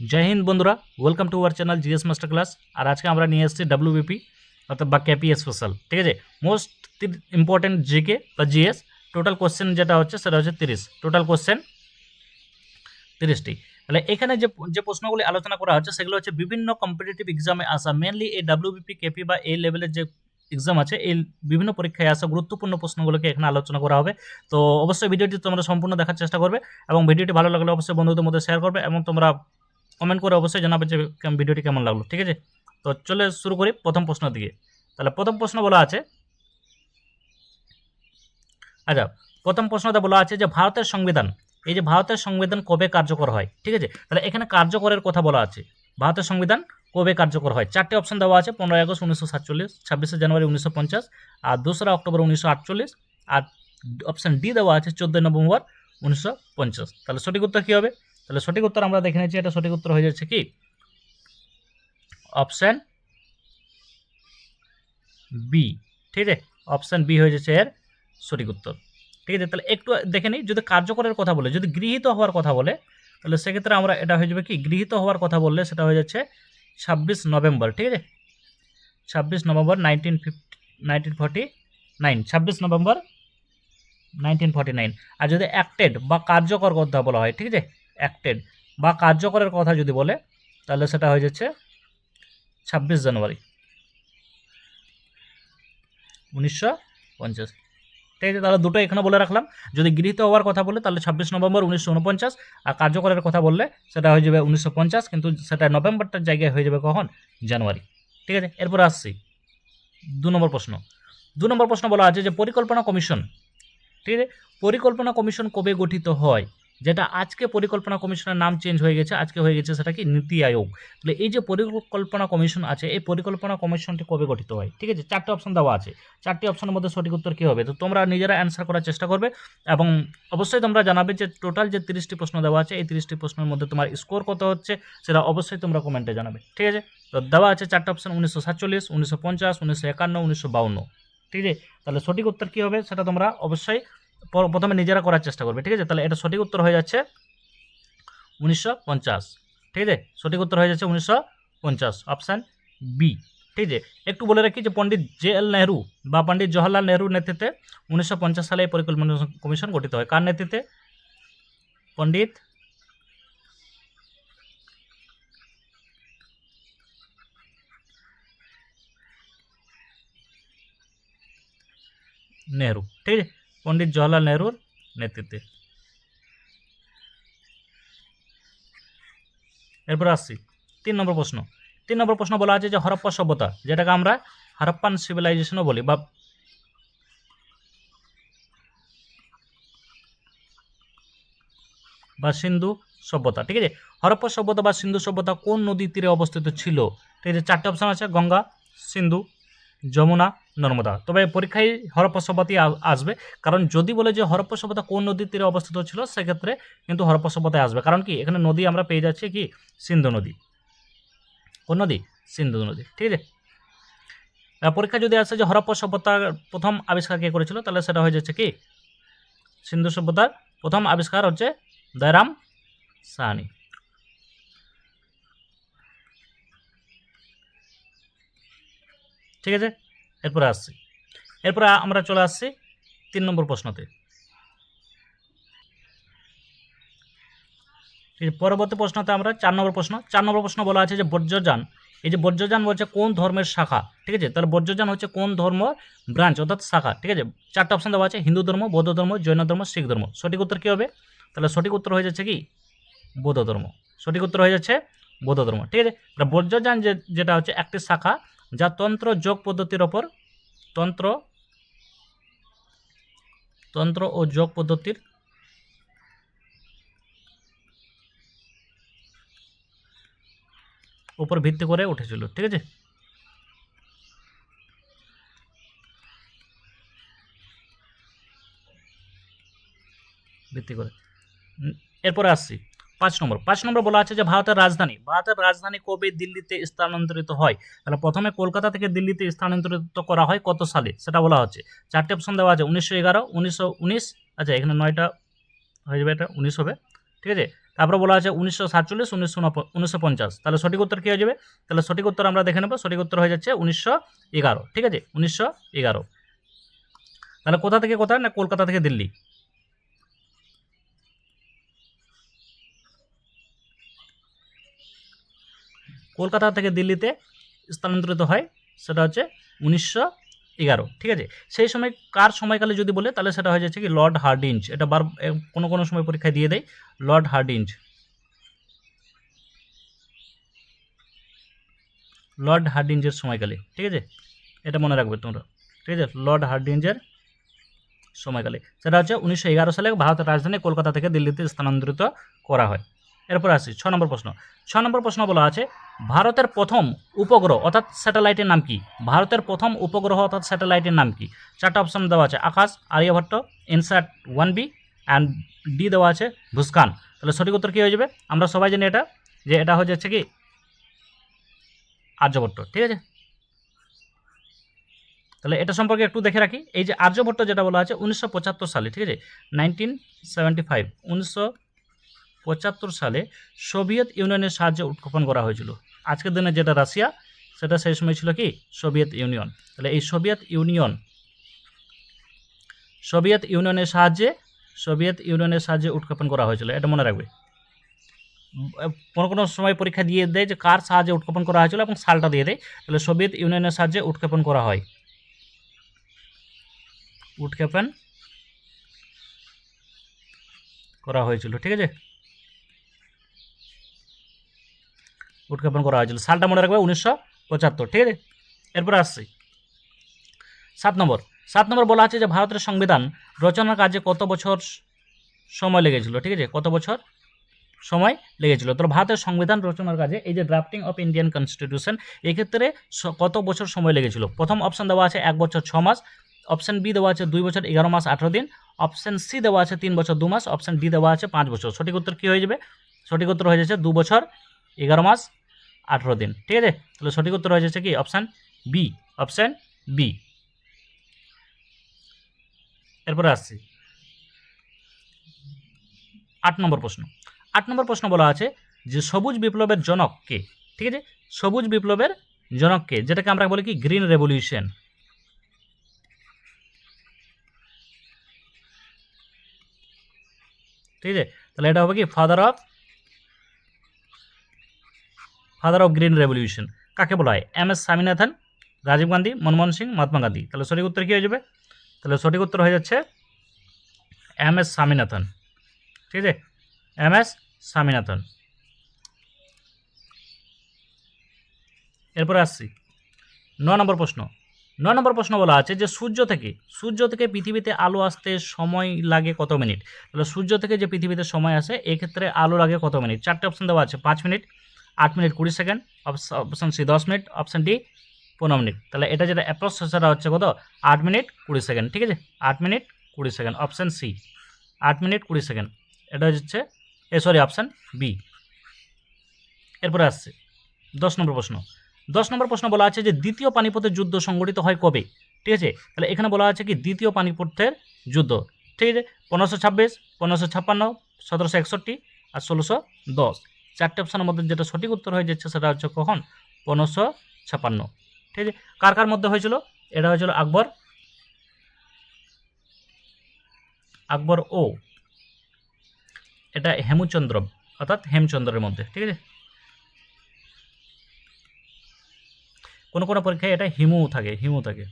জয় হিন্দ বন্ধুরা welcome to our channel GS master class আর আজকে আমরা নিয়ে এসেছি ডাব্লিউবিপি অর্থাৎ বা ক্যাপি স্পেশাল ঠিক আছে? মোস্ট ইম্পর্টেন্ট জিকে বা জিএস টোটাল কোশ্চেন যেটা হচ্ছে সেটা হচ্ছে তিরিশ। টোটাল কোশ্চেন তিরিশটি। তাহলে এখানে যে যে প্রশ্নগুলি আলোচনা করা হচ্ছে, সেগুলো হচ্ছে বিভিন্ন কম্পিটিটিভ এক্সামে আসা মেনলি এই ডাব্লিউবিপি কেপি বা এই লেভেলের যে এক্সাম আছে, এই বিভিন্ন পরীক্ষায় আসা গুরুত্বপূর্ণ প্রশ্নগুলোকে এখানে আলোচনা করা হবে। তো অবশ্যই ভিডিওটি তোমরা সম্পূর্ণ দেখার চেষ্টা করবে এবং ভিডিওটি ভালো লাগলে অবশ্যই বন্ধুদের মধ্যে শেয়ার করবে এবং তোমরা কমেন্ট করে অবশ্যই জানাবে যে ভিডিওটি কেমন লাগল, ঠিক আছে? তো চলে শুরু করি প্রথম প্রশ্ন দিকে। তাহলে প্রথম প্রশ্ন বলা আছে আচ্ছা প্রথম প্রশ্নটা বলা আছে যে ভারতের সংবিধান, এই যে ভারতের সংবিধান কবে কার্যকর হয়, ঠিক আছে? তাহলে এখানে কার্যকরের কথা বলা আছে। ভারতের সংবিধান কবে কার্যকর হয়? চারটে অপশন দেওয়া আছে, পনেরোই আগস্ট উনিশশো সাতচল্লিশ, ছাব্বিশে জানুয়ারি উনিশশো পঞ্চাশ, আর দোসরা অক্টোবর উনিশশো আটচল্লিশ, আর অপশন ডি দেওয়া আছে, চোদ্দোই নভেম্বর উনিশশো পঞ্চাশ। তাহলে সঠিক উত্তর কী হবে? তাহলে সঠিক উত্তর আমরা দেখে নিচ্ছি, এটা সঠিক উত্তর হয়ে যাচ্ছে কি? অপশান বি ঠিক আছে? অপশান বি হয়ে যাচ্ছে এর সঠিক উত্তর। ঠিক আছে, তাহলে একটু দেখে নিই, যদি কার্যকরের কথা বলে, যদি গৃহীত হওয়ার কথা বলে, তাহলে সেক্ষেত্রে আমরা এটা হয়ে যাবে কি? গৃহীত হওয়ার কথা বললে সেটা হয়ে যাচ্ছে ছাব্বিশ নভেম্বর, ঠিক আছে? ছাব্বিশ November nineteen fifty nineteen forty nine ছাব্বিশ নভেম্বর নাইনটিন ফর্টি নাইন আর যদি অ্যাক্টেড বা কার্যকর কথা বলা হয়, ঠিক আছে? অ্যাক্টেড বা কার্যকরের কথা যদি বলে, তাহলে সেটা হয়ে যাচ্ছে ছাব্বিশ জানুয়ারি। উনিশশো পঞ্চাশ। ঠিক আছে, তাহলে দুটো এখানে বলে রাখলাম। যদি গৃহীত হওয়ার কথা বলে, তাহলে ছাব্বিশ নভেম্বর উনিশশো উনপঞ্চাশ, আর কার্যকরের কথা বললে সেটা হয়ে যাবে উনিশশো পঞ্চাশ, কিন্তু সেটা নভেম্বরটার জায়গায় হয়ে যাবে কখন? জানুয়ারি। ঠিক আছে, এরপর আসছি। দু নম্বর প্রশ্ন। দু নম্বর প্রশ্ন বলা আছে যে, পরিকল্পনা কমিশন, ঠিক আছে, পরিকল্পনা কমিশন কবে গঠিত হয়? যেটা আজকে পরিকল্পনা কমিশনের নাম চেঞ্জ হয়ে গেছে, আজকে হয়ে গেছে সেটা কি নীতি আয়োগ। তাহলে এই যে পরিকল্পনা কমিশন আছে, এই পরিকল্পনা কমিশনটি কবে গঠিত হয়? ঠিক আছে, চারটি অপশন দেওয়া আছে। চারটি অপশনের মধ্যে সঠিক উত্তর কী হবে? তো তোমরা নিজেরা অ্যান্সার করার চেষ্টা করবে এবং অবশ্যই তোমরা জানাবে যে টোটাল যে তিরিশটি প্রশ্ন দেওয়া আছে, এই তিরিশটি প্রশ্নের মধ্যে তোমার স্কোর কত হচ্ছে সেটা অবশ্যই তোমরা কমেন্টে জানাবে। ঠিক আছে? তো দেওয়া আছে চারটে অপশন উনিশশো সাতচল্লিশ, উনিশশো পঞ্চাশ, উনিশশো একান্ন, উনিশশো বাউন্ন। ঠিক আছে? তাহলে সঠিক উত্তর কী হবে সেটা তোমরা অবশ্যই প্রথমে নিজেরা করার চেষ্টা করবে, ঠিক আছে? তাহলে এটা সঠিক উত্তর হয়ে যাচ্ছে উনিশশো পঞ্চাশ, ঠিক আছে? সঠিক উত্তর হয়ে যাচ্ছে উনিশশো পঞ্চাশ অপশান বি ঠিক আছে? একটু বলে রাখি যে পণ্ডিত জে এল নেহরু বা পণ্ডিত জওয়াহরলাল নেহরুর নেতৃত্বে উনিশশো পঞ্চাশ সালে এই পরিকল্পনা কমিশন গঠিত হয়। কার নেতৃত্বে? পণ্ডিত নেহরু, ঠিক আছে? পণ্ডিত জওয়াহরলাল নেহরুর নেতৃত্বে। এরপর আসছি, তিন নম্বর প্রশ্ন। তিন নম্বর প্রশ্ন বলা আছে যে হরপ্পা সভ্যতা, যেটাকে আমরা হরপ্পান সিভিলাইজেশনও বলি বা বা সিন্ধু সভ্যতা, ঠিক আছে? হরপ্পা সভ্যতা বা সিন্ধু সভ্যতা কোন নদীর তীরে অবস্থিত ছিল? ঠিক আছে, চারটে অপশান আছে, গঙ্গা, সিন্ধু, যমুনা নর্মদা। তবে পরীক্ষায় হরপ্পা সভ্যতাই আ- আসবে। কারণ যদি বলে যে হরপ্পা সভ্যতা কোন নদীর তীরে অবস্থিত ছিল, সেক্ষেত্রে কিন্তু হরপ্পা সভ্যতায় আসবে। কারণ কি? এখানে নদী আমরা পেয়ে যাচ্ছি কি? সিন্ধু নদী। কোন নদী? সিন্ধু নদী। ঠিক আছে? পরীক্ষা যদি আসে যে হরপ্পা সভ্যতার প্রথম আবিষ্কার কে করেছিল, তাহলে সেটা হয়ে যাচ্ছে কি? সিন্ধু সভ্যতার প্রথম আবিষ্কার হচ্ছে দয়রাম সাহানি। ঠিক আছে? এরপরে আসছি। এরপরে আমরা চলে আসছি তিন নম্বর প্রশ্নতে। পরবর্তী প্রশ্নতে আমরা চার নম্বর প্রশ্ন। চার নম্বর প্রশ্ন বলা আছে যে বর্জ্যযান, এই যে বর্জ্যযান বলছে কোন ধর্মের শাখা? ঠিক আছে? তাহলে বর্জ্যযান হচ্ছে কোন ধর্ম? ব্রাঞ্চ, অর্থাৎ শাখা। ঠিক আছে? চারটা অপশন দেওয়া আছে, হিন্দু ধর্ম, বৌদ্ধ ধর্ম, জৈন ধর্ম, শিখ ধর্ম। সঠিক উত্তর কী হবে? তাহলে সঠিক উত্তর হয়ে যাচ্ছে কি? বৌদ্ধ ধর্ম। সঠিক উত্তর হয়ে যাচ্ছে বৌদ্ধ ধর্ম। ঠিক আছে? বর্জ্যযান যে, যেটা হচ্ছে একটি শাখা যা তন্ত্র যোগ পদ্ধতির ওপর তন্ত্র তন্ত্র ও যোগ পদ্ধতির উপর ভিত্তি করে উঠেছিল, ঠিক আছে? ভিত্তি করে। এরপরে আসছি। পাঁচ নম্বর পাঁচ নম্বর বলা আছে যে ভারতের রাজধানী ভারতের রাজধানী কবে দিল্লিতে স্থানান্তরিত হয়? তাহলে প্রথমে কলকাতা থেকে দিল্লিতে স্থানান্তরিত করা হয় কত সালে? সেটা বলা হচ্ছে। চারটে অপশন দেওয়া আছে, উনিশশো এগারো, উনিশশো উনিশ আচ্ছা এখানে নয়টা হয়ে যাবে এটা, উনিশ হবে, ঠিক আছে? তারপরে বলা আছে উনিশশো সাতচল্লিশ, উনিশশো উনিশশো পঞ্চাশ। তাহলে সঠিক উত্তর কী হয়ে যাবে? তাহলে সঠিক উত্তর আমরা দেখে নেব, সঠিক উত্তর হয়ে যাচ্ছে উনিশশো এগারো, ঠিক আছে? উনিশশো এগারো। তাহলে কোথা থেকে কোথায় না কলকাতা থেকে দিল্লি? কলকাতা থেকে দিল্লিতে স্থানান্তরিত হয়, সেটা হচ্ছে উনিশশো এগারো, ঠিক আছে? সেই সময় কার সময়কালে যদি বলে, তাহলে সেটা হয়ে যাচ্ছে কি লর্ড হার্ডিঞ্জ। এটা বার কোনো কোনো সময় পরীক্ষায় দিয়ে দেয়, লর্ড হার্ডিঞ্জ। লর্ড হার্ডিঞ্জের সময়কালে, ঠিক আছে? এটা মনে রাখবে তোমরা, ঠিক আছে? লর্ড হার্ডিঞ্জের সময়কালে। সেটা হচ্ছে উনিশশো এগারো সালে ভারতের রাজধানী কলকাতা থেকে দিল্লিতে স্থানান্তরিত করা হয়। এরপর আসি, ছ নম্বর প্রশ্ন। ছ নম্বর প্রশ্ন বলা আছে, ভারতের প্রথম উপগ্রহ, অর্থাৎ স্যাটেলাইটের নাম কি? ভারতের প্রথম উপগ্রহ, অর্থাৎ স্যাটেলাইটের নাম কি? চারটা অপশন দেওয়া আছে, Akash Aryabhata INSAT one B and D দেওয়া আছে, ভুস্কান। তাহলে সঠিক উত্তর কী হয়ে যাবে? আমরা সবাই জানি এটা, যে এটা হয়ে যাচ্ছে কি? আর্যভট্ট ঠিক আছে? তাহলে এটা সম্পর্কে একটু দেখে রাখি। এই যে আর্যভট্ট যেটা বলা আছে, উনিশশো পঁচাত্তর সালে, ঠিক আছে? নাইনটিন সেভেন্টি ফাইভ উনিশশো পঁচাত্তর সালে সোভিয়েত ইউনিয়নের সাহায্যে উৎক্ষেপণ করা হয়েছিল। আজকের দিনে যেটা রাশিয়া, সেটা সেই সময় ছিল কি? Soviet Union. তাহলে এই সোভিয়েত ইউনিয়ন, সোভিয়েত ইউনিয়নের সাহায্যে, সোভিয়েত ইউনিয়নের সাহায্যে উৎক্ষেপণ করা হয়েছিল। এটা মনে রাখবে। কোনো কোনো সময় পরীক্ষা দিয়ে দেয় যে কার সাহায্যে উৎক্ষেপণ করা হয়েছিল এবং সালটা দিয়ে দেয়। তাহলে সোভিয়েত ইউনিয়নের সাহায্যে উৎক্ষেপণ করা হয়। উৎক্ষেপণ করা হয়েছিল। ঠিক আছে? উৎক্ষেপণ করা হয়েছিল। সালটা মনে রাখবে উনিশশো পঁচাত্তর, ঠিক আছে? এরপরে আসছি। সাত নম্বর। সাত নম্বর বলা আছে যে ভারতের সংবিধান রচনার কাজে কত বছর সময় লেগেছিল, ঠিক আছে? কত বছর সময় লেগেছিল? তো ভারতের সংবিধান রচনার কাজে এই যে ড্রাফটিং অফ ইন্ডিয়ান কনস্টিটিউশন এক্ষেত্রে কত বছর সময় লেগেছিল? প্রথম অপশান দেওয়া আছে এক বছর ছ মাস অপশন বি দেওয়া আছে দুই বছর এগারো মাস, আঠারো দিন অপশন সি দেওয়া আছে তিন বছর দু মাস অপশন ডি দেওয়া আছে পাঁচ বছর। সঠিক উত্তর কী হয়ে যাবে? সঠিক উত্তর হয়ে যাচ্ছে দু বছর এগারো মাস, আঠেরো দিন। ঠিক আছে? তাহলে সঠিক উত্তর হয়ে যাচ্ছে কি? অপশান বি অপশান বি এরপরে আসছি। আট নম্বর প্রশ্ন। আট নম্বর প্রশ্ন বলা আছে যে সবুজ বিপ্লবের জনক কে? ঠিক আছে? সবুজ বিপ্লবের জনক কে? যেটাকে আমরা বলি কি? Green revolution. ঠিক আছে? তাহলে এটা হবে কি? Father of father of green revolution কাকে বলা হয়? M S Swaminathan, Rajiv Gandhi, Manmohan Singh, Mahatma Gandhi. তাহলে সঠিক উত্তর কী হয়ে যাবে? তাহলে সঠিক উত্তর হয়ে যাচ্ছে এম এস স্বামীনাথন। ঠিক আছে? এম এস স্বামীনাথন। এরপরে আসছি। ন নম্বর প্রশ্ন। ন নম্বর প্রশ্ন বলা আছে যে সূর্য থেকে সূর্য থেকে পৃথিবীতে আলো আসতে সময় লাগে কত মিনিট? তাহলে সূর্য থেকে যে পৃথিবীতে সময় আসে, এক্ষেত্রে আলো লাগে কত মিনিট? চারটে অপশন দেওয়া আছে, পাঁচ মিনিট। আট মিনিট কুড়ি সেকেন্ড অপশন সি দশ মিনিট, অপশন ডি পনেরো মিনিট। তাহলে এটা যেটা অ্যাপ্রোচ সেটা হচ্ছে কত? আট মিনিট কুড়ি সেকেন্ড, ঠিক আছে? আট মিনিট কুড়ি সেকেন্ড, অপশান সি। আট মিনিট কুড়ি সেকেন্ড, এটা হচ্ছে, এ, সরি, অপশান বি। এরপরে আসছে, দশ নম্বর প্রশ্ন। দশ নম্বর প্রশ্ন বলা আছে যে দ্বিতীয় পানিপথের যুদ্ধ সংগঠিত হয় কবে? ঠিক আছে? তাহলে এখানে বলা আছে কি দ্বিতীয় পানিপথের যুদ্ধ, ঠিক আছে? পনেরোশো ছাব্বিশ, পনেরোশো ছাপ্পান্ন, সতেরোশো একষট্টি আর ষোলোশো দশ। চারটে অপশানের মধ্যে যেটা সঠিক উত্তর হয়ে যাচ্ছে সেটা হচ্ছে কখন? পনেরোশো ছাপান্ন। ঠিক আছে? কার কার মধ্যে হয়েছিল? এটা হয়েছিল আকবর। আকবর ও। এটা হেমচন্দ্র অর্থাৎ হেমচন্দ্রের মধ্যে। ঠিক আছে? কোনো কোনো পরীক্ষায় এটা হিমু থাকে হিমু থাকে।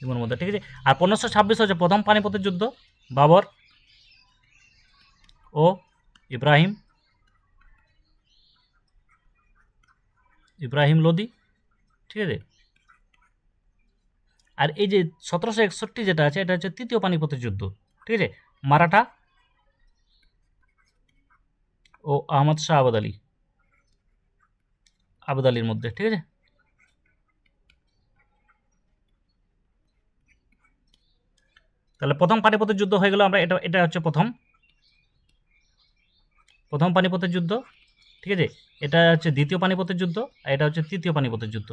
হিমুর মধ্যে, ঠিক আছে? আর পনেরোশো ছাব্বিশ হচ্ছে প্রথম পানিপথের যুদ্ধ। বাবর ও ইব্রাহিম। ইব্রাহিম লোদি, ঠিক আছে? আর এই যে সতেরোশো একষট্টি যেটা আছে, এটা হচ্ছে তৃতীয় পানিপথের যুদ্ধ, ঠিক আছে? মারাঠা ও আহমদ শাহ আবাদ আলী, আবাদ আলীর মধ্যে, ঠিক আছে? তাহলে প্রথম পানিপথের যুদ্ধ হয়ে গেল আমরা, এটা এটা হচ্ছে প্রথম। প্রথম পানিপথের যুদ্ধ, ঠিক আছে? এটা হচ্ছে দ্বিতীয় পানিপথের যুদ্ধ, আর এটা হচ্ছে তৃতীয় পানিপথের যুদ্ধ।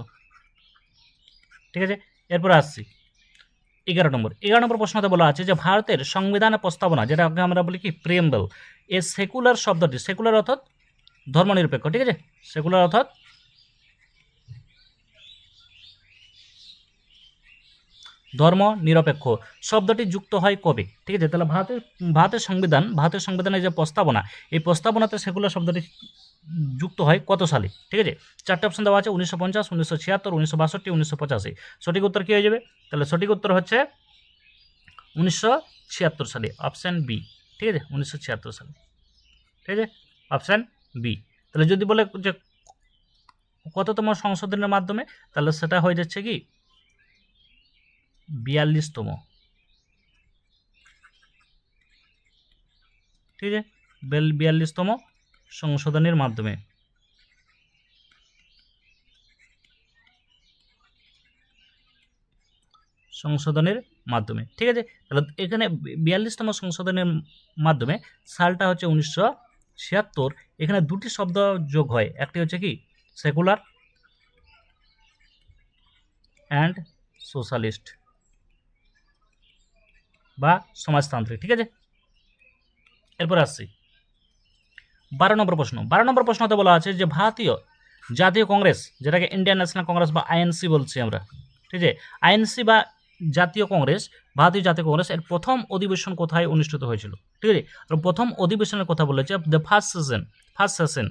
ঠিক আছে? এরপরে আসছি। এগারো নম্বর। এগারো নম্বর প্রশ্নতে বলা আছে যে, ভারতের সংবিধানের প্রস্তাবনা, যেটাকে আমরা বলি কি প্রিয়েম্বল এ সেকুলার শব্দটি, সেকুলার অর্থাৎ ধর্মনিরপেক্ষ, ঠিক আছে? সেকুলার অর্থাৎ ধর্ম নিরপেক্ষ। শব্দটি যুক্ত হয় কবে? ঠিক আছে, তাহলে ভারতের ভারতের সংবিধান, ভারতের সংবিধানের যে প্রস্তাবনা, এই প্রস্তাবনাতে সেকুলার শব্দটি যুক্ত হয় কত সালে? ঠিক আছে, চারটে অপশন দেওয়া আছে, উনিশশো পঞ্চাশ, উনিশশো ছিয়াত্তর, উনিশশো বাষট্টি, উনিশশো পঁচাশি। সঠিক উত্তর কী হয়ে যাবে? তাহলে সঠিক উত্তর হচ্ছে উনিশশো ছিয়াত্তর সালে অপশান বি ঠিক আছে, উনিশশো ছিয়াত্তর সালে। ঠিক আছে অপশান বি তাহলে যদি বলে যে কততম সংশোধনের মাধ্যমে, তাহলে সেটা হয়ে যাচ্ছে কি? বিয়াল্লিশতম। ঠিক আছে? বিয়াল্লিশতম সংশোধনের মাধ্যমে। সংশোধনের মাধ্যমে। ঠিক আছে? তাহলে এখানে বিয়াল্লিশতম সংশোধনের মাধ্যমে সালটা হচ্ছে উনিশশো ছিয়াত্তর। এখানে দুটি শব্দ যোগ হয়। একটি হচ্ছে কি? Secular and socialist. বা সমাজতান্ত্রিক, ঠিক আছে? এরপর আসছি। বারো নম্বর প্রশ্ন। বারো নম্বর প্রশ্নতে বলা আছে যে ভারতীয় জাতীয় কংগ্রেস, যেটাকে ইন্ডিয়ান ন্যাশনাল কংগ্রেস বা আইএনসি বলছি আমরা, ঠিক আছে? আইএনসি বা জাতীয় কংগ্রেস, ভারতীয় জাতীয় কংগ্রেস এর প্রথম অধিবেশন কোথায় অনুষ্ঠিত হয়েছিল, ঠিক আছে? প্রথম অধিবেশনের কথা বলেছে the first session first session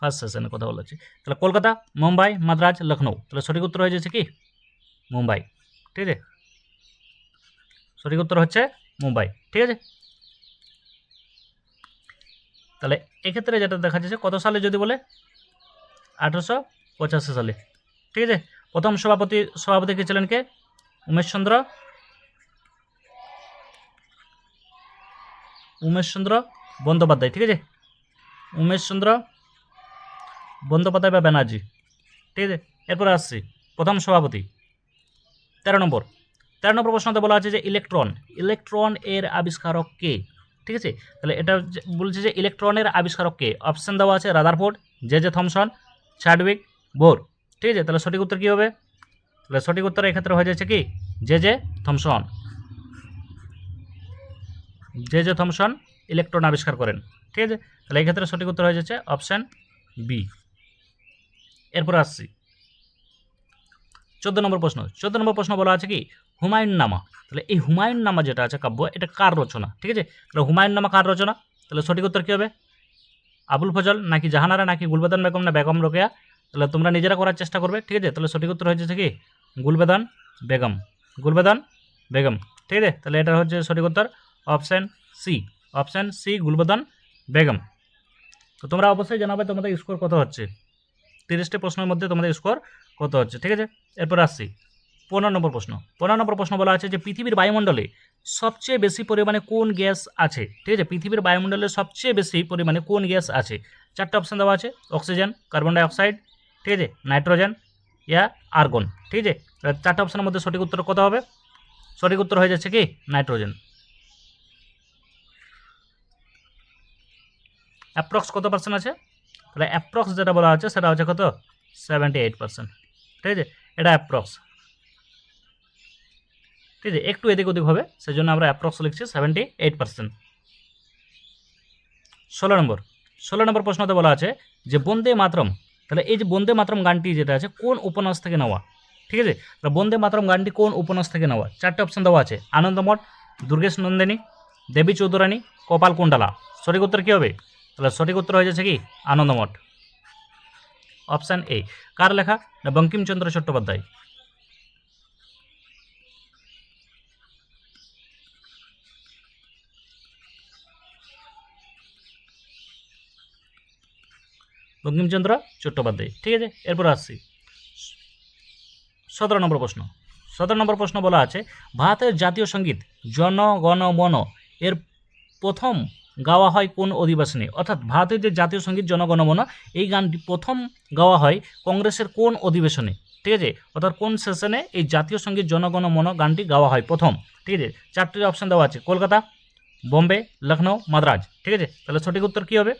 first সেশনের কথা বলেছে তাহলে কলকাতা, মুম্বাই, মাদ্রাজ, লখনৌ। তাহলে সঠিক উত্তর হয়ে যাচ্ছে কি? মুম্বাই। ঠিক আছে? সঠিক উত্তর হচ্ছে মুম্বাই। ঠিক আছে? তাহলে এক্ষেত্রে যেটা দেখা যাচ্ছে, কত সালে যদি বলে? আঠারোশো পঁচাশি সালে। ঠিক আছে? প্রথম সভাপতি সভাপতি কে ছিলেন কে? উমেশচন্দ্র উমেশচন্দ্র বন্দ্যোপাধ্যায়। ঠিক আছে? উমেশচন্দ্র বন্দ্যোপাধ্যায় বা ব্যানার্জি ঠিক আছে, এরপরে আসছি। প্রথম সভাপতি। তেরো নম্বর। তেরো নম্বর প্রশ্নতে বলা আছে যে ইলেকট্রন ইলেকট্রন এর আবিষ্কারক কে? ঠিক আছে, তাহলে এটা বলছে যে ইলেকট্রনের আবিষ্কারক কে? অপশন দেওয়া আছে Rutherford, J J Thomson, Chadwick, Bohr. ঠিক আছে, তাহলে সঠিক উত্তর কী হবে? তাহলে সঠিক উত্তর এক্ষেত্রে হয়ে যাচ্ছে কি? J J Thomson. J J Thomson electron আবিষ্কার করেন। ঠিক আছে, তাহলে এক্ষেত্রে সঠিক উত্তর হয়ে যাচ্ছে অপশান বি। এরপর আসছি। চোদ্দ নম্বর প্রশ্ন। চোদ্দ নম্বর প্রশ্ন বলা আছে কি? হুমায়ুন নামা তাহলে এই হুমায়ুন নামা যেটা আছে কাব্য, এটা কার রচনা? ঠিক আছে? তাহলে হুমায়ুন নামা কার রচনা? তাহলে সঠিক উত্তর কী হবে? আবুল ফজল, নাকি জাহানারা, নাকি গুলবেদান বেগম না বেগম রোকেয়া? তাহলে তোমরা নিজেরা করার চেষ্টা করবে, ঠিক আছে? তাহলে সঠিক উত্তর হচ্ছে কি? গুলবেদান বেগম। গুলবেদান বেগম। ঠিক আছে? তাহলে এটা হচ্ছে সঠিক উত্তর। Option C. Option C, Gulbadan Begum. তো তোমরা অবশ্যই জানাবে তোমাদের স্কোর কত হচ্ছে। তিরিশটি প্রশ্নের মধ্যে তোমাদের স্কোর কত হচ্ছে? ঠিক আছে? এরপর আসছি। পনেরো নম্বর প্রশ্ন। পনেরো নম্বর প্রশ্ন বলা আছে যে, পৃথিবীর বায়ুমণ্ডলে সবচেয়ে বেশি পরিমাণে কোন গ্যাস আছে? ঠিক আছে? পৃথিবীর বায়ুমণ্ডলে সবচেয়ে বেশি পরিমাণে কোন গ্যাস আছে? চারটে অপশান দেওয়া আছে অক্সিজেন কার্বন ডাইঅক্সাইড ঠিক আছে? নাইট্রোজেন ইয়া আর্গন ঠিক আছে? চারটে অপশানের মধ্যে সঠিক উত্তর কত হবে? সঠিক উত্তর হয়ে যাচ্ছে কি? নাইট্রোজেন অ্যাপ্রক্স কত পার্সেন্ট আছে? তাহলে অ্যাপ্রক্স যেটা বলা হচ্ছে সেটা হচ্ছে কত? সেভেন্টি এইট পার্সেন্ট ঠিক আছে? এটা অ্যাপ্রক্স ঠিক আছে? একটু এদিক ওদিক হবে সেই জন্য আমরা অ্যাপ্রক্স লিখছি সেভেন্টি এইট পার্সেন্ট ষোলো নম্বর। ষোলো নম্বর প্রশ্নতে বলা আছে যে বন্দে মাতরম, তাহলে এই যে বন্দে মাতরম গানটি যেটা আছে, কোন উপন্যাস থেকে নেওয়া? ঠিক আছে? তাহলে বন্দে মাতরম গানটি কোন উপন্যাস থেকে নেওয়া? চারটে অপশন দেওয়া আছে। আনন্দমঠ, দুর্গেশ নন্দিনী, দেবী চৌধুরানী, কপাল কুণ্ডলা। সঠিক উত্তর কী হবে? তাহলে সঠিক উত্তর হয়ে যাচ্ছে কি? আনন্দমঠ। অপশান এ কার লেখা? না, বঙ্কিমচন্দ্র চট্টোপাধ্যায়। বঙ্কিমচন্দ্র চট্টোপাধ্যায়। ঠিক আছে, এরপর আসছি। সতেরো নম্বর প্রশ্ন। সতেরো নম্বর প্রশ্ন বলা আছে, ভারতের জাতীয় সংগীত জন, গণ, মন, এর প্রথম গাওয়া হয় কোন অধিবেশনে? অর্থাৎ ভারতের যে জাতীয় সংগীত জনগণমন, এই গানটি প্রথম গাওয়া হয় কংগ্রেসের কোন অধিবেশনে? ঠিক আছে? অর্থাৎ কোন সেশনে এই জাতীয় সংগীত জনগণমন গানটি গাওয়া হয় প্রথম? ঠিক আছে? চারটি অপশান দেওয়া আছে, কলকাতা, বোম্বে লখনৌ মাদ্রাজ। ঠিক আছে? তাহলে সঠিক উত্তর কী হবে?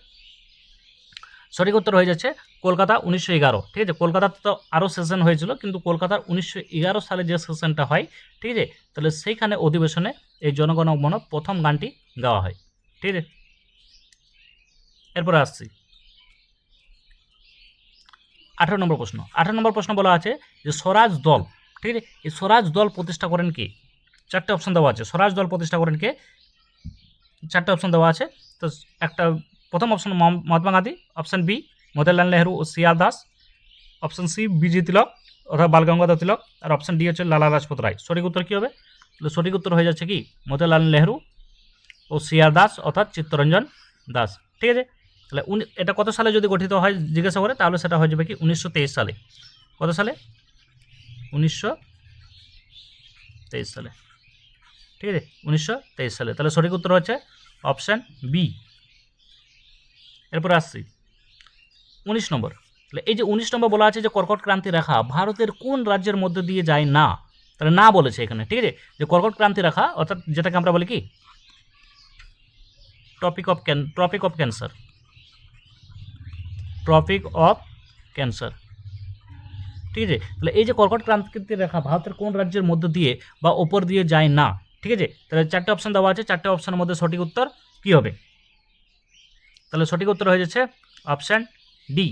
সঠিক উত্তর হয়ে যাচ্ছে কলকাতা উনিশশো এগারো। ঠিক আছে? কলকাতাতে তো আরও সেশন হয়েছিল, কিন্তু কলকাতার উনিশশো এগারো সালে যে সেশনটা হয়, ঠিক আছে? তাহলে সেইখানে অধিবেশনে এই জনগণ মন প্রথম গানটি গাওয়া হয়। ঠিক আছে? এরপরে আসছি। আঠারো নম্বর প্রশ্ন। আঠারো নম্বর প্রশ্ন বলা আছে যে স্বরাজ দল, ঠিক আছে? এই স্বরাজ দল প্রতিষ্ঠা করেন কে? চারটে অপশন দেওয়া আছে। স্বরাজ দল প্রতিষ্ঠা করেন কে? চারটে অপশন দেওয়া আছে। তো একটা প্রথম option Mahatma Gandhi option B Motilal Nehru ও C R Das option C busy Tilak অর্থাৎ বাল তিলক, আর অপশন ডি হচ্ছে লালা রাজপত রায়। সঠিক উত্তর কী হবে? সঠিক উত্তর হয়ে যাচ্ছে কি? মতিলাল নেহরু ও সিয়ার দাস অর্থাৎ চিত্তরঞ্জন দাস। ঠিক আছে? তাহলে এটা কত সালে যদি গঠিত হয়, জিজ্ঞাসা করে, তাহলে সেটা হয়ে যাবে কি? উনিশশো তেইশ সালে। কত সালে? উনিশশো তেইশ সালে। ঠিক আছে? উনিশশো তেইশ সালে। তাহলে সঠিক উত্তর হচ্ছে অপশান বি। এরপর আসছি। উনিশ নম্বর। তাহলে এই যে উনিশ নম্বর বলা আছে যে কর্কট ক্রান্তি রেখা ভারতের কোন রাজ্যের মধ্যে দিয়ে যায় না? তাহলে না বলেছে এখানে। ঠিক আছে? যে কর্কট ক্রান্তি রেখা, অর্থাৎ যেটাকে আমরা বলি কি? Topic of can topic of cancer tropic of cancer ঠিক আছে? তাহলে এই যে কর্কট ক্রান্তি রেখা ভারতের কোন রাজ্যের মধ্য দিয়ে বা ওপর দিয়ে যায় না, ঠিক আছে? তাহলে চারটে অপশন দেওয়া আছে, চারটে অপশনের মধ্যে সঠিক উত্তর কী হবে? তাহলে সঠিক উত্তর হয়ে যাচ্ছে অপশান ডি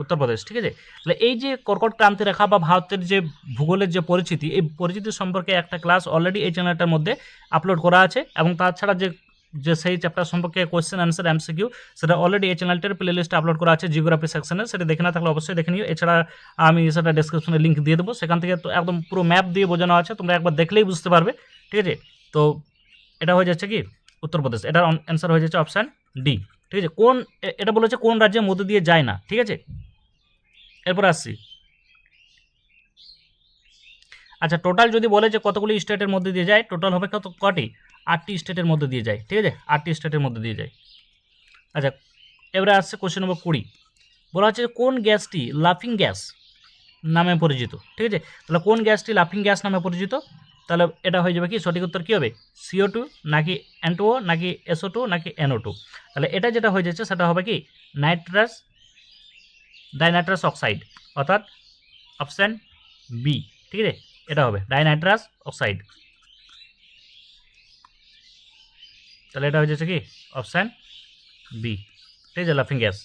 উত্তরপ্রদেশ, ঠিক আছে? তাহলে এই যে কর্কট ক্রান্তি রেখা বা ভারতের যে ভূগোলের যে পরিচিতি, এই পরিচিতি সম্পর্কে একটা ক্লাস অলরেডি এই চ্যানেলটার মধ্যে আপলোড করা আছে এবং তাছাড়া যে যে সেই চ্যাপ্টার সম্পর্কে কোয়েশ্চেন অ্যান্সার এমসিকিউ সেটা অলরেডি এই চ্যানেলটার প্লে লিস্টে আপলোড করা আছে জিওগ্রাফি সেকশনে সেটা দেখে না থাকলে অবশ্যই দেখে নিও এছাড়া আমি সেটা ডেসক্রিপশনে লিঙ্ক দিয়ে দেবো সেখান থেকে তো একদম পুরো ম্যাপ দিয়ে বোঝানো আছে তোমরা একবার দেখলেই বুঝতে পারবে ঠিক আছে তো এটা হয়ে যাচ্ছে কি উত্তরপ্রদেশ এটার অ্যান্সার হয়ে যাচ্ছে অপশান ডি ঠিক আছে কোন এটা বলেছে কোন রাজ্যের মধ্যে দিয়ে যায় না ঠিক আছে এরপর আসছি আচ্ছা টোটাল যদি বলে যে কতগুলি স্টেটের মধ্যে দিয়ে যায় টোটাল হবে কত কটি আটটি স্টেটের মধ্যে দিয়ে যায়, ঠিক আছে? আটটি স্টেটের মধ্যে দিয়ে যায়। আচ্ছা এবারে আসছে কোশ্চেন নম্বর কুড়ি। বলা হচ্ছে কোন গ্যাসটি লাফিং গ্যাস নামে পরিচিত, ঠিক আছে? তাহলে কোন গ্যাসটি লাফিং গ্যাস নামে পরিচিত? তাহলে এটা হয়ে যাবে কি? সঠিক উত্তর কী হবে? সিও টু নাকি এনটুও নাকি এসও টু নাকি এনও টু তাহলে এটা যেটা হয়ে যাচ্ছে, সেটা হবে কি? নাইট্রাস, ডাইনাইট্রাস অক্সাইড, অর্থাৎ অপশান বি ঠিক আছে? এটা হবে ডাইনাইট্রাস অক্সাইড। তাহলে এটা হয়ে যাচ্ছে কি? অপশান বি ঠিক আছে লাফিং গ্যাস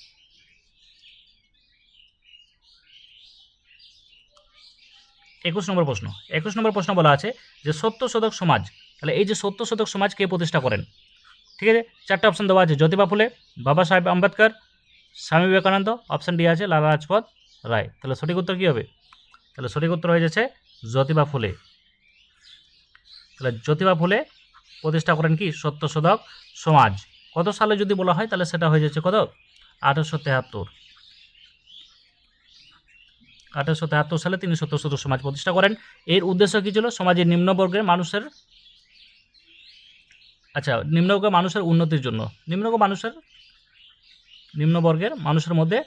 একুশ নম্বর প্রশ্ন। একুশ নম্বর প্রশ্ন বলা আছে যে সত্য শতক সমাজ, তাহলে এই যে সত্য শতক সমাজ কে প্রতিষ্ঠা করেন? ঠিক আছে? চারটে অপশন দেওয়া আছে জ্যোতিবা ফুলে, বাবা সাহেব আম্বেদকর, স্বামী বিবেকানন্দ অপশান ডি আছে লালা রাজপথ রায়। তাহলে সঠিক উত্তর কী হবে? তাহলে সঠিক উত্তর হয়ে যাচ্ছে জ্যোতিবা ফুলে। তাহলে জ্যোতিবা ফুলে প্রতিষ্ঠা করেন কি? সত্যশোধক সমাজ। কত সালে যদি বলা হয়, তাহলে সেটা হয়ে যাচ্ছে কত? আঠারোশো তেহাত্তর। আঠারোশো তেহাত্তর সালে তিনি সত্যশোধক সমাজ প্রতিষ্ঠা করেন। এর উদ্দেশ্য কী ছিল? সমাজের নিম্নবর্গের মানুষের আচ্ছা নিম্নবর্গের মানুষের উন্নতির জন্য। নিম্নবর্গ মানুষের, নিম্নবর্গের মানুষের মধ্যে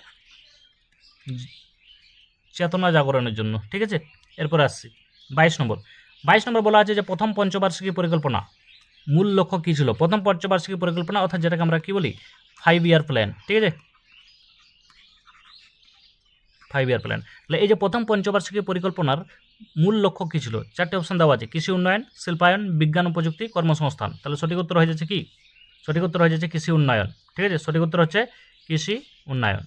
চেতনা জাগরণের জন্য। ঠিক আছে? এরপর আসছি। বাইশ নম্বর। বাইশ নম্বর বলা আছে যে, প্রথম পঞ্চবার্ষিকী পরিকল্পনা। মূল লক্ষ্য কী ছিল? প্রথম পঞ্চবার্ষিকী পরিকল্পনা, অর্থাৎ যেটাকে আমরা কী বলি? ফাইভ ইয়ার প্ল্যান ঠিক আছে? ফাইভ ইয়ার প্ল্যান তাহলে এই যে প্রথম পঞ্চবার্ষিকী পরিকল্পনার মূল লক্ষ্য কী ছিল? চারটে অপশন দেওয়া আছে, কৃষি উন্নয়ন, শিল্পায়ন, বিজ্ঞান ও প্রযুক্তি, কর্মসংস্থান। তাহলে সঠিক উত্তর হয়ে যাচ্ছে কি? সঠিক উত্তর হয়ে যাচ্ছে কৃষি উন্নয়ন, ঠিক আছে? সঠিক উত্তর হচ্ছে কৃষি উন্নয়ন।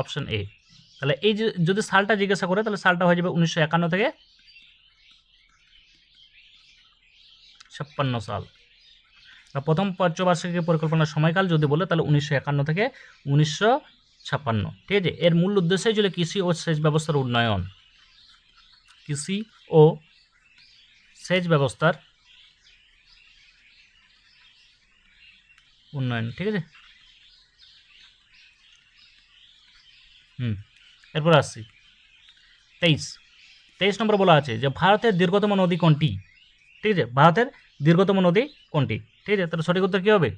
অপশন এ তাহলে এই যে যদি সালটা জিজ্ঞাসা করে, তাহলে সালটা হয়ে যাবে উনিশশো একান্ন থেকে ছাপ্পান্ন সাল। প্রথম পঞ্চবার্ষিকী পরিকল্পনার সময়কাল যদি বলে, তাহলে উনিশশো একান্ন থেকে উনিশশো ছাপ্পান্ন। ঠিক আছে? এর মূল উদ্দেশ্যই ছিল কৃষি ও সেচ ব্যবস্থার উন্নয়ন। কৃষি ও সেচ ব্যবস্থার উন্নয়ন। ঠিক আছে? হুম, এরপর আসছি। তেইশ। তেইশ নম্বর বলা আছে যে, ভারতের দীর্ঘতম নদী কোনটি? ঠিক আছে? ভারতের দীর্ঘতম নদী কোনটি? ঠিক আছে, তাহলে সঠিক উত্তর কী হবে?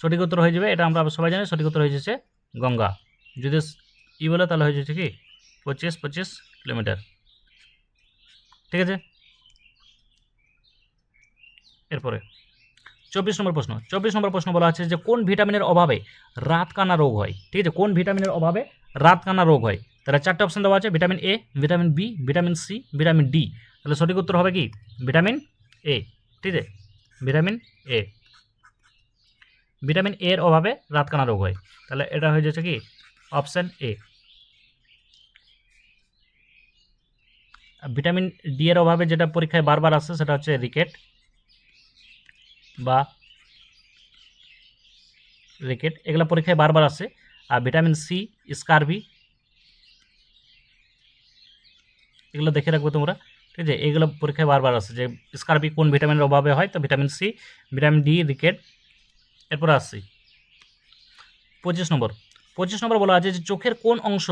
সঠিক উত্তর হয়ে যাবে, এটা আমরা সবাই জানি, সঠিক উত্তর হয়ে যাচ্ছে গঙ্গা। যদি ই বলে, তাহলে হয়ে যাচ্ছে কি? পঁচিশ পঁচিশ কিলোমিটার। ঠিক আছে? এরপরে, চব্বিশ নম্বর প্রশ্ন। চব্বিশ নম্বর প্রশ্ন বলা আছে যে, কোন ভিটামিনের অভাবে রাতকানা রোগ হয়? ঠিক আছে, কোন ভিটামিনের অভাবে রাতকানা রোগ হয়? তাহলে চারটে অপশন দেওয়া আছে vitamin A vitamin B vitamin C vitamin D তাহলে সঠিক উত্তর হবে কি? ভিটামিন এ ঠিক আছে? ভিটামিন এ ভিটামিন এর অভাবে রাতকানা রোগ হয়। তাহলে এটা হয়ে যাচ্ছে কি? অপশান এ ভিটামিন ডি এর অভাবে যেটা পরীক্ষায় বারবার আসে সেটা হচ্ছে রিকেট বা রিকেট এগুলো পরীক্ষায় বারবার আসে আর ভিটামিন সি স্কারভি এগুলো দেখে রাখব তোমরা। ঠিক আছে? এগুলো পরীক্ষায় বারবার আসে যে স্কারভি কোন ভিটামিনের অভাবে হয়, তো vitamin C, vitamin D, rickets, এরপর আসছি পঁচিশ নম্বর। পঁচিশ নম্বর বলা আছে যে চোখের কোন অংশ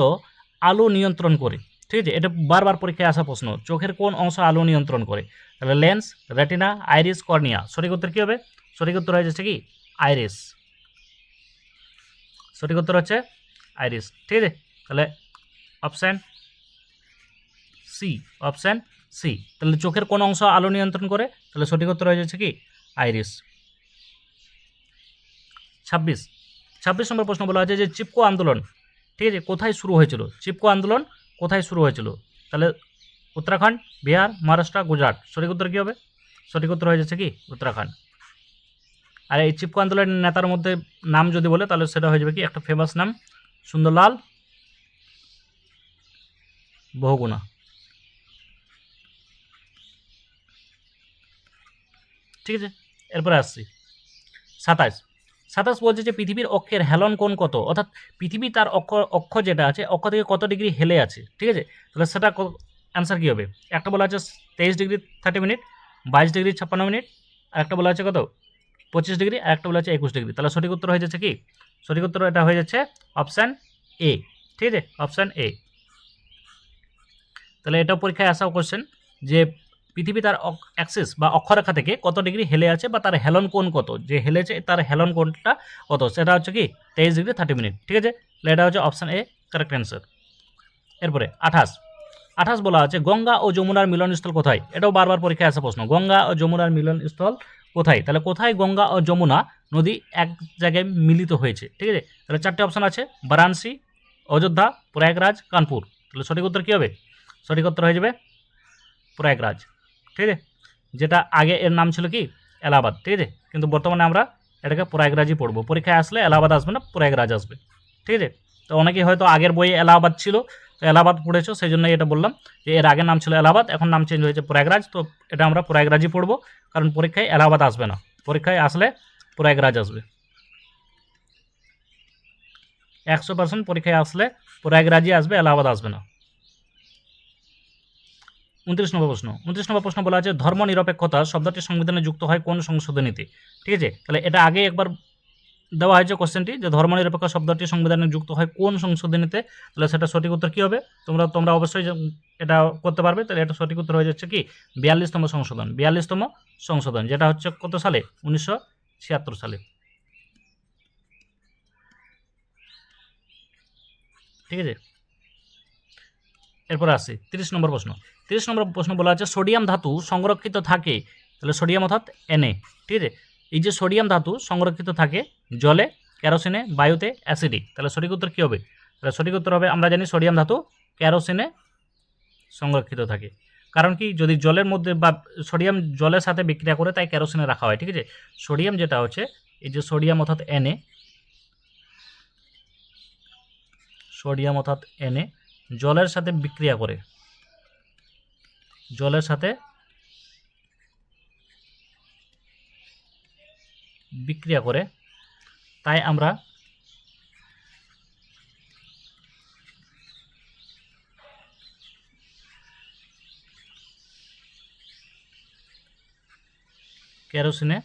আলো নিয়ন্ত্রণ করে? ঠিক আছে? এটা বারবার পরীক্ষায় আসা প্রশ্ন। চোখের কোন অংশ আলো নিয়ন্ত্রণ করে? তাহলে লেন্স, রেটিনা, আইরিস, কর্নিয়া। সঠিক উত্তর কী হবে? সঠিক উত্তর হয়ে যাচ্ছে কি? আইরিস। সঠিক উত্তর হচ্ছে আইরিস। ঠিক আছে? তাহলে অপশান সি। অপশান সি, তাহলে চোখের কোন অংশ আলো নিয়ন্ত্রণ করে? তাহলে সঠিক উত্তর হয়ে যাচ্ছে কি? আইরিস। ছাব্বিশ। ছাব্বিশ নম্বর প্রশ্ন বলা হয়েছে যে চিপকো আন্দোলন, ঠিক আছে, কোথায় শুরু হয়েছিল? চিপকো আন্দোলন কোথায় শুরু হয়েছিল? তাহলে উত্তরাখণ্ড, বিহার, মহারাষ্ট্র, গুজরাট, সঠিক উত্তর কী হবে? সঠিক উত্তর হয়ে যাচ্ছে কি? উত্তরাখণ্ড। আর এই চিপকো আন্দোলনের নেতার মধ্যে নাম যদি বলে, তাহলে সেটা হয়ে যাবে কি? একটা ফেমাস নাম, সুন্দরলাল বহুগুণা। ঠিক আছে? এরপরে আসছি। সাতাশ। সাতাশ বলছে যে পৃথিবীর অক্ষের হেলন কোণ কত? অর্থাৎ পৃথিবী তার অক্ষ অক্ষ যেটা আছে, অক্ষ থেকে কত ডিগ্রি হেলে আছে? ঠিক আছে? তাহলে সেটা অ্যান্সার কী হবে? একটা বলা আছে তেইশ ডিগ্রি থার্টি মিনিট বাইশ ডিগ্রি ছাপ্পান্ন মিনিট আর একটা বলা আছে কত? পঁচিশ ডিগ্রি, আর একটা বলা আছে একুশ ডিগ্রি। তাহলে সঠিক উত্তর হয়ে যাচ্ছে কি? সঠিক উত্তর এটা হয়ে যাচ্ছে অপশান এ ঠিক আছে? অপশান এ তাহলে এটা পরীক্ষায় আসা কোশ্চেন যে পৃথিবী তার অ্যাক্সিস বা অক্ষরেখা থেকে কত ডিগ্রি হেলে আছে বা তার হেলন কোণ কত? যে হেলেছে, তার হেলন কোণটা কত? সেটা হচ্ছে কি? তেইশ ডিগ্রি থার্টি মিনিট ঠিক আছে? এটা হচ্ছে অপশান এ কারেক্ট অ্যান্সার এরপরে, আঠাশ। আঠাশ বলা আছে, গঙ্গা ও যমুনার মিলনস্থল কোথায়? এটাও বারবার পরীক্ষায় আসা প্রশ্ন। গঙ্গা ও যমুনার মিলনস্থল কোথায়? তাহলে কোথায় গঙ্গা ও যমুনা নদী এক জায়গায় মিলিত হয়েছে? ঠিক আছে? তাহলে চারটে অপশান আছে, বারাণসী, অযোধ্যা, প্রয়াগরাজ, কানপুর। তাহলে সঠিক উত্তর কী হবে? সঠিক উত্তর হয়ে যাবে, প্রয়াগরাজ। ঠিক আছে? যেটা আগে এর নাম ছিল কি? এলাহাবাদ, ঠিক আছে? কিন্তু বর্তমানে আমরা এটাকে প্রয়াগরাজই পড়ব। পরীক্ষায় আসলে এলাহাবাদ আসবে না, প্রয়াগরাজ আসবে। ঠিক আছে? তো অনেকেই হয়তো আগের বইয়ে এলাহাবাদ ছিল, তো এলাহাবাদ পড়েছো সেই জন্যই এটা বললাম যে এর আগের নাম ছিল এলাহাবাদ, এখন নাম চেঞ্জ হয়েছে প্রয়াগরাজ, তো এটা আমরা প্রয়াগরাজই পড়ব, কারণ পরীক্ষায় এলাহাবাদ আসবে না। পরীক্ষায় আসলে প্রয়াগরাজ আসবে। একশো পার্সেন্ট পরীক্ষায় আসলে প্রয়াগরাজই আসবে, এলাহাবাদ আসবে না। উনত্রিশ নম্বর প্রশ্ন। উনত্রিশ নম্বর প্রশ্ন বলা আছে ধর্ম নিরপেক্ষতা শব্দটি সংবিধানে যুক্ত হয় কোন সংশোধনীতে ঠিক আছে? তাহলে এটা আগে একবার দেওয়া হয়েছে কোশ্চেনটি, যে ধর্ম নিরপেক্ষ শব্দটি সংবিধানে যুক্ত হয় কোন সংশোধনীতে তাহলে সেটা সঠিক উত্তর কী হবে? তোমরা তোমরা অবশ্যই এটা করতে পারবে, তাহলে এটা সঠিক উত্তর হয়ে যাচ্ছে কি? বিয়াল্লিশতম সংশোধন বিয়াল্লিশতম সংশোধন, যেটা হচ্ছে কত সালে? উনিশশো ছিয়াত্তর সালে। ঠিক আছে? এরপর আসি, তিরিশ নম্বর প্রশ্ন। তিরিশ নম্বর প্রশ্ন বলা আছে, সোডিয়াম ধাতু সংরক্ষিত থাকে, তাহলে সোডিয়াম অর্থাৎ এনএ ঠিক আছে? এই যে সোডিয়াম ধাতু সংরক্ষিত থাকে জলে, ক্যারোসিনে, বায়ুতে অ্যাসিডিক তাহলে সঠিক উত্তর কী হবে? তাহলে সঠিক উত্তর হবে, আমরা জানি সোডিয়াম ধাতু ক্যারোসিনে সংরক্ষিত থাকে। কারণ কি, যদি জলের মধ্যে বা সোডিয়াম জলের সাথে বিক্রিয়া করে, তাই ক্যারোসিনে রাখা হয়, ঠিক আছে? সোডিয়াম যেটা হচ্ছে, এই যে সোডিয়াম অর্থাৎ এনএ সোডিয়াম অর্থাৎ এনএ জলের সাথে বিক্রিয়া করে। জলের সাথে বিক্রিয়া করে। তাই আমরা কেরোসিনে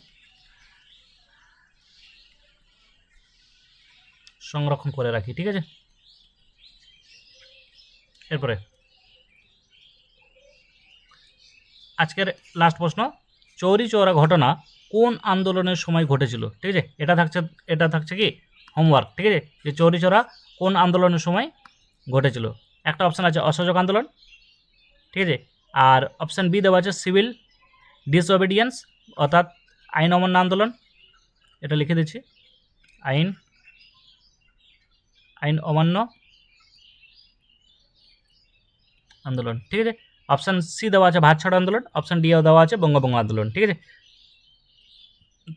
সংরক্ষণ করে রাখি ঠিক আছে? এরপরে আজকের লাস্ট প্রশ্ন, চৌরি চৌরা ঘটনা কোন আন্দোলনের সময় ঘটেছিল? ঠিক আছে? এটা থাকছে এটা থাকছে কি? হোমওয়ার্ক ঠিক আছে? যে চৌরি চৌরা কোন আন্দোলনের সময় ঘটেছিল? একটা অপশান আছে অসহযোগ আন্দোলন, ঠিক আছে? আর অপশান বি দেওয়া আছে সিভিল ডিসঅবিডিয়েন্স অর্থাৎ আইন অমান্য আন্দোলন। এটা লিখে দিচ্ছি। আইন আইন অমান্য আন্দোলন, ঠিক আছে? অপশান সি দেওয়া আছে ভাত ছাড়ো আন্দোলন অপশান ডিও দেওয়া আছে বঙ্গভঙ্গ আন্দোলন, ঠিক আছে?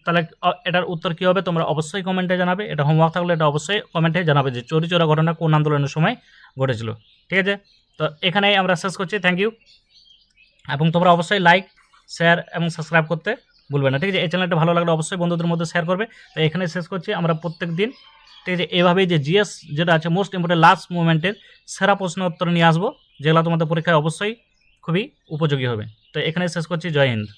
তাহলে এটার উত্তর কী হবে? তোমরা অবশ্যই কমেন্টে জানাবে। এটা হোমওয়ার্ক থাকলে এটা অবশ্যই কমেন্টে জানাবে যে চোরি চোরা ঘটনা কোন আন্দোলনের সময় ঘটেছিল, ঠিক আছে? তো এখানেই আমরা শেষ করছি। থ্যাংক ইউ এবং তোমরা অবশ্যই লাইক শেয়ার এবং সাবস্ক্রাইব করতে ভুলবে না, ঠিক আছে? এই চ্যানেলটা ভালো লাগলে অবশ্যই বন্ধুদের মধ্যে শেয়ার করবে। তো এখানে শেষ করছি। আমরা প্রত্যেক দিন, ঠিক আছে? এভাবেই যে জিএস যেটা আছে মোস্ট ইম্পর্টেন্ট লাস্ট মুভমেন্টের সেরা প্রশ্ন উত্তর নিয়ে আসব। যেগুলো তোমাদের পরীক্ষায় অবশ্যই খুবই উপযোগী হবে। তো এখানে শেষ করছি জয় হিন্দ।